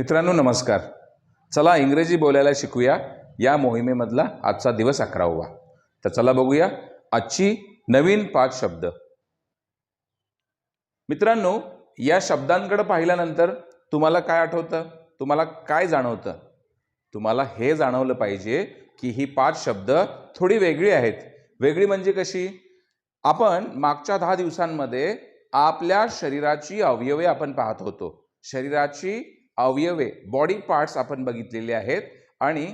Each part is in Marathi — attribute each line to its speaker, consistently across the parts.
Speaker 1: मित्रांनो नमस्कार. चला इंग्रजी बोलायला शिकूया. या मोहिमेमधला आजचा दिवस अकरावा तर चला बघूया आजची नवीन पाच शब्द. मित्रांनो या शब्दांकडे पाहिल्यानंतर तुम्हाला काय आठवतं? तुम्हाला काय जाणवतं? तुम्हाला हे जाणवलं पाहिजे की ही पाच शब्द थोडी वेगळी आहेत. वेगळी म्हणजे कशी? आपण मागच्या दहा दिवसांमध्ये आपल्या शरीराची अवयवे आपण पाहत होतो. शरीराची अवयवे बॉडी पार्ट्स आपण बघितलेले आहेत आणि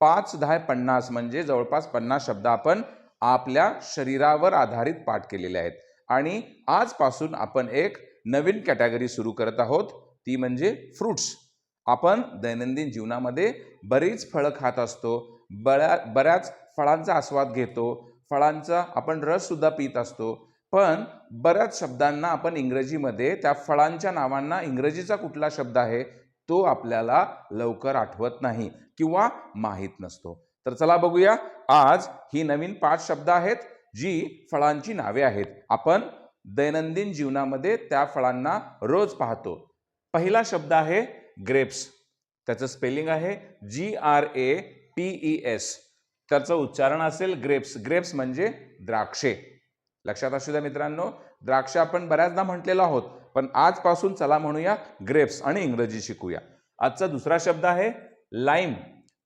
Speaker 1: पाच दहा पन्नास म्हणजे जवळपास पन्नास शब्द आपण आपल्या शरीरावर आधारित पाठ केलेले आहेत. आणि आजपासून आपण एक नवीन कॅटेगरी सुरू करत आहोत. ती म्हणजे फ्रुट्स आपण दैनंदिन जीवनामध्ये बरीच फळं खात असतो. बऱ्या बऱ्याच फळांचा आस्वाद घेतो. फळांचा आपण रससुद्धा पित असतो. पण बऱ्याच शब्दांना आपण इंग्रजीमध्ये त्या फळांच्या नावांना इंग्रजीचा कुठला शब्द आहे? तो आपल्याला लवकर आठवत नाही किंवा माहीत नसतो. तर चला बघूया. आज ही नवीन पाच शब्द आहेत जी फळांची नावे आहेत. आपण दैनंदिन जीवनामध्ये त्या फळांना रोज पाहतो. पहिला शब्द आहे ग्रेप्स. त्याचं स्पेलिंग आहे G R A P E S त्याचं उच्चारण असेल ग्रेप्स. ग्रेप्स म्हणजे द्राक्षे. लक्षात असू द्या मित्रांनो द्राक्ष आपण बऱ्याचदा म्हटलेलो आहोत पण आजपासून चला म्हणूया ग्रेप्स आणि इंग्रजी शिकूया. आजचा दुसरा शब्द आहे लाईम.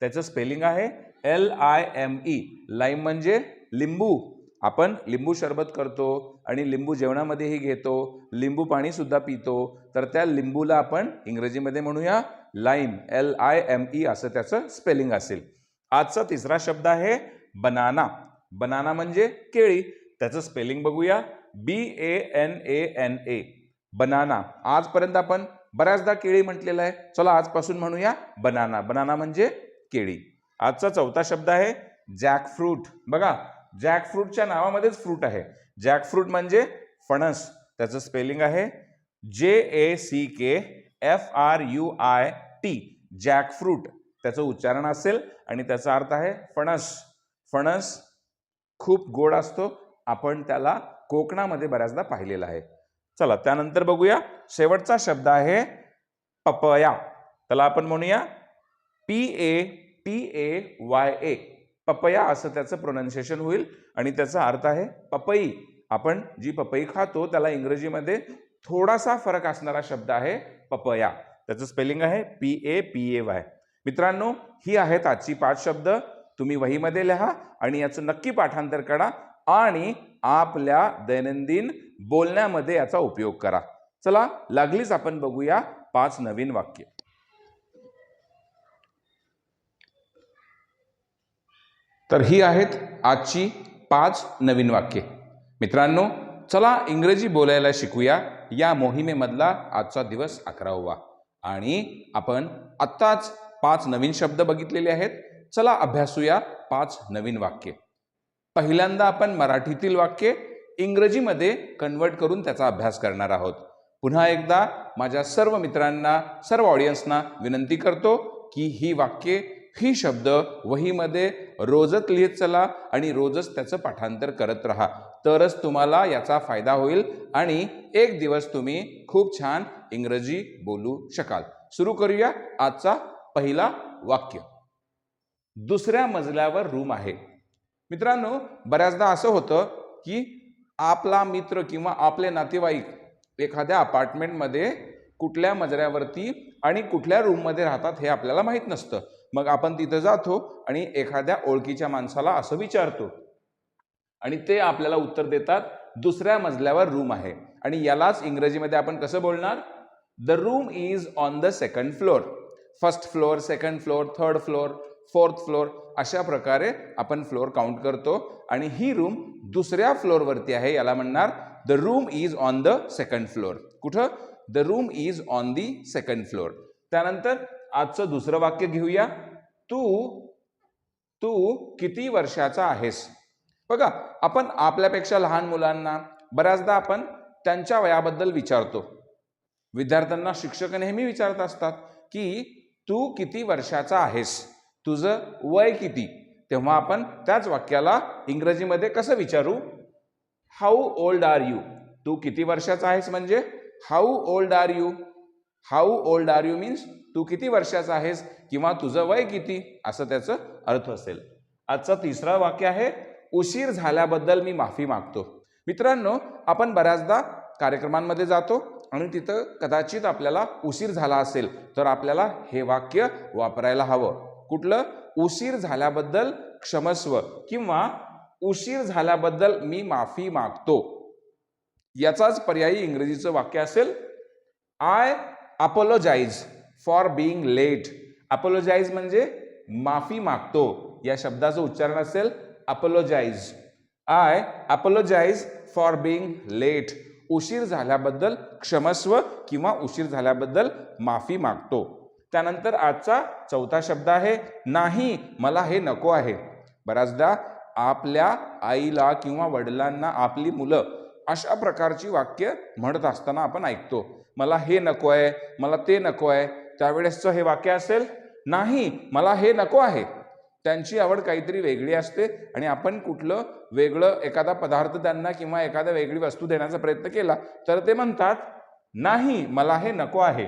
Speaker 1: त्याचं स्पेलिंग आहे L I M E lime म्हणजे लिंबू. आपण लिंबू सरबत करतो आणि लिंबू जेवणामध्येही घेतो लिंबू पाणीसुद्धा पितो. तर त्या लिंबूला आपण इंग्रजीमध्ये म्हणूया lime. L I M E असं त्याचं स्पेलिंग असेल. आजचा तिसरा शब्द आहे बनाना. बनाना म्हणजे केळी. त्याचं स्पेलिंग बघूया. B A N A N A banana आजपर्यंत आपण बऱ्याचदा केळी म्हटलेलं आहे. चला आजपासून म्हणूया बनाना बनाना म्हणजे केळी. आजचा चौथा शब्द आहे जॅकफ्रूट बघा जॅकफ्रूटच्या नावामध्येच फ्रूट आहे. जॅकफ्रूट म्हणजे फणस. त्याचं स्पेलिंग आहे J A C K F R U I T jackfruit त्याचं उच्चारण असेल आणि त्याचा अर्थ आहे फणस. फणस खूप गोड असतो. आपण त्याला कोकणामध्ये बऱ्याचदा पाहिलेला आहे. चला त्यानंतर बघूया. शेवटचा शब्द आहे पपया. त्याला आपण म्हणूया P A T A Y A. Papaya असं त्याचं प्रोनाऊन्सिएशन होईल आणि त्याचा अर्थ आहे पपई. आपण जी पपई खातो त्याला इंग्रजीमध्ये थोडासा फरक असणारा शब्द आहे पपया. त्याचं स्पेलिंग आहे P A P A Y. मित्रांनो ही आहेत आजची पाच शब्द. तुम्ही वहीमध्ये लिहा आणि याचं नक्की पाठांतर करा. आणि आपल्या दैनंदिन बोलण्यामध्ये याचा उपयोग करा. चला लागलीच आपण बघूया पाच नवीन वाक्य. तर ही आहेत आजची पाच नवीन वाक्ये. मित्रांनो चला इंग्रजी बोलायला शिकूया. या मोहिमेमधला आजचा दिवस अकरावा. आणि आपण आत्ताच पाच नवीन शब्द बघितलेले आहेत. चला अभ्यासूया पाच नवीन वाक्ये. पहिल्यांदा आपण मराठीतील वाक्य इंग्रजीमध्ये कन्वर्ट करून त्याचा अभ्यास करणार आहोत. पुन्हा एकदा माझ्या सर्व मित्रांना सर्व ऑडियन्सना विनंती करतो की ही वाक्ये ही शब्द वहीमध्ये रोजच लिहित चला आणि रोजच त्याचं पाठांतर करत राहा. तरच तुम्हाला याचा फायदा होईल आणि एक दिवस तुम्ही खूप छान इंग्रजी बोलू शकाल. सुरू करूया आजचा पहिला वाक्य. दुसऱ्या मजल्यावर रूम आहे. मित्रांनो बऱ्याचदा असं होतं की आपला मित्र किंवा आपले नातेवाईक एखाद्या अपार्टमेंटमध्ये कुठल्या मजऱ्यावरती आणि कुठल्या रूममध्ये राहतात हे आपल्याला माहीत नसतं. मग आपण तिथं जातो आणि एखाद्या ओळखीच्या माणसाला असं विचारतो. आणि ते आपल्याला उत्तर देतात दुसऱ्या मजल्यावर रूम आहे. आणि यालाच इंग्रजीमध्ये आपण कसं बोलणार? The room is on the second floor first floor second floor third floor fourth floor अशा प्रकारे आपण फ्लोअर काउंट करतो. आणि ही रूम दुसऱ्या फ्लोअरवरती आहे याला म्हणणार the room is on the second floor कुठं? The room is on the second floor त्यानंतर आजचं दुसरं वाक्य घेऊया. तू तू किती वर्षाचा आहेस? बघा आपण आपल्यापेक्षा लहान मुलांना बऱ्याचदा आपण त्यांच्या वयाबद्दल विचारतो. विद्यार्थ्यांना शिक्षक नेहमी विचारत असतात की तू किती वर्षाचा आहेस? तुझं वय किती? तेव्हा आपण त्याच वाक्याला इंग्रजीमध्ये कसं विचारू? हाऊ ओल्ड आर यू तू किती वर्षाचा आहेस म्हणजे? How old are you how old are you means तू किती वर्षाचा आहेस किंवा तुझं वय किती? असं त्याचं अर्थ असेल. आजचं तिसरं वाक्य आहे उशीर झाल्याबद्दल मी माफी मागतो. मित्रांनो आपण बऱ्याचदा कार्यक्रमांमध्ये जातो आणि तिथं कदाचित आपल्याला उशीर झाला असेल तर आपल्याला हे वाक्य वापरायला हवं. कुठलं? उशीर झाल्याबद्दल क्षमस्व किंवा उशीर झाल्याबद्दल मी माफी मागतो. याचाच पर्यायी इंग्रजीचं वाक्य असेल I apologise for being late apologise म्हणजे माफी मागतो. या शब्दाचं उच्चारण असेल apologise I apologise for being late उशीर झाल्याबद्दल क्षमस्व किंवा उशीर झाल्याबद्दल माफी मागतो. त्यानंतर आजचा चौथा शब्द आहे नाही मला हे नको आहे. बऱ्याचदा आपल्या आईला किंवा वडिलांना आपली मुलं अशा प्रकारची वाक्य म्हणत असताना आपण ऐकतो मला हे नको आहे मला ते नको आहे. त्यावेळेसचं हे वाक्य असेल नाही मला हे नको आहे. त्यांची आवड काहीतरी वेगळी असते आणि आपण कुठलं वेगळं एखादा पदार्थ त्यांना किंवा एखादा वेगळी वस्तू देण्याचा प्रयत्न केला तर ते म्हणतात नाही मला हे नको आहे.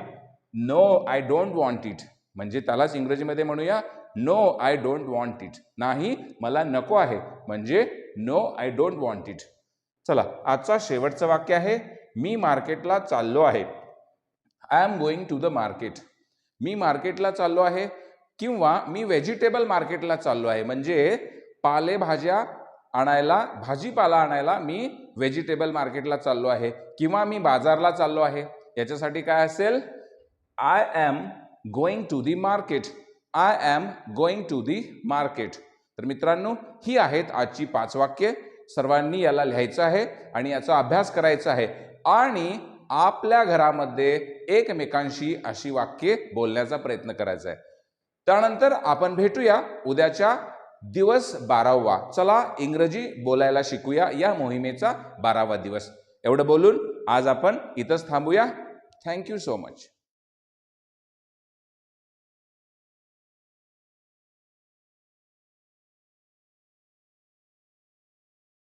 Speaker 1: No I don't want it म्हणजे त्यालाच इंग्रजीमध्ये म्हणूया no I don't want it नाही मला नको आहे. म्हणजे no I don't want it चला आजचा शेवटचं वाक्य आहे मी मार्केटला चाललो आहे. I am going to the market मी मार्केटला चाललो आहे किंवा मी व्हेजिटेबल मार्केटला चाललो आहे. म्हणजे पालेभाज्या आणायला भाजीपाला आणायला मी व्हेजिटेबल मार्केटला चाललो आहे किंवा मी बाजारला चाललो आहे. याच्यासाठी काय असेल? I am going to the market I am going to the market तर मित्रांनो ही आहेत आजची पाच वाक्ये. सर्वांनी याला लिहायचं आहे आणि याचा अभ्यास करायचा आहे. आणि आपल्या घरामध्ये एकमेकांशी अशी वाक्ये बोलण्याचा प्रयत्न करायचा आहे. त्यानंतर आपण भेटूया उद्याच्या दिवस बारावा. चला इंग्रजी बोलायला शिकूया या मोहिमेचा बारावा दिवस. एवढं बोलून आज आपण इथंच थांबूया. Thank you so much